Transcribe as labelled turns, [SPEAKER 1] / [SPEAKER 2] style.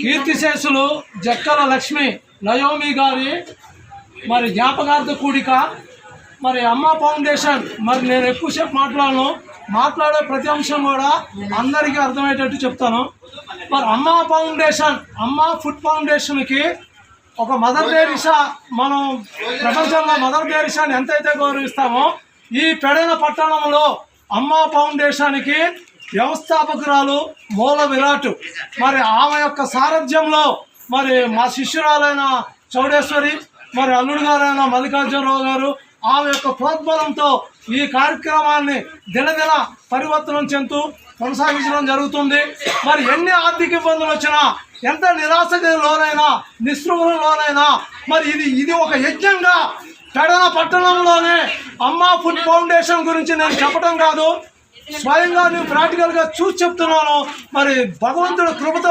[SPEAKER 1] కీర్తిశేషులు జక్కల లక్ష్మి నయోమి గారి మరి జ్ఞాపకార్థ కూడిక మరి అమ్మ ఫౌండేషన్ మరి నేను ఎక్కువసేపు మాట్లాడను మాట్లాడే ప్రతి అంశం కూడా అందరికీ అర్థమయ్యేటట్టు చెప్తాను. మరి అమ్మ ఫౌండేషన్ అమ్మ ఫుడ్ ఫౌండేషన్కి ఒక మదర్ టెరిసా మనం ప్రపంచంలో మదర్ టెరిసాని ఎంతైతే గౌరవిస్తామో ఈ పెడన పట్టణంలో అమ్మ ఫౌండేషన్కి వ్యవస్థాపకురాలు మూల విరాట్. మరి ఆమె యొక్క సారథ్యంలో మరి మా శిష్యురాలైన చౌడేశ్వరి మరి అల్లుడు గారైన మల్లికార్జునరావు గారు ఆమె యొక్క ప్రోద్బలంతో ఈ కార్యక్రమాన్ని దినదిన పరివర్తనం చెందుతూ కొనసాగించడం జరుగుతుంది. మరి ఎన్ని ఆర్థిక ఇబ్బందులు వచ్చినా ఎంత నిరాశకి లోనైనా మరి ఇది ఇది ఒక యజ్ఞంగా పెడన పట్టణంలోనే అమ్మ ఫుడ్ ఫౌండేషన్ గురించి నేను చెప్పడం కాదు. స్వయంగా నేను ప్రాక్టికల్గా చూసి చెప్తున్నాను. మరి భగవంతుడు కృపతో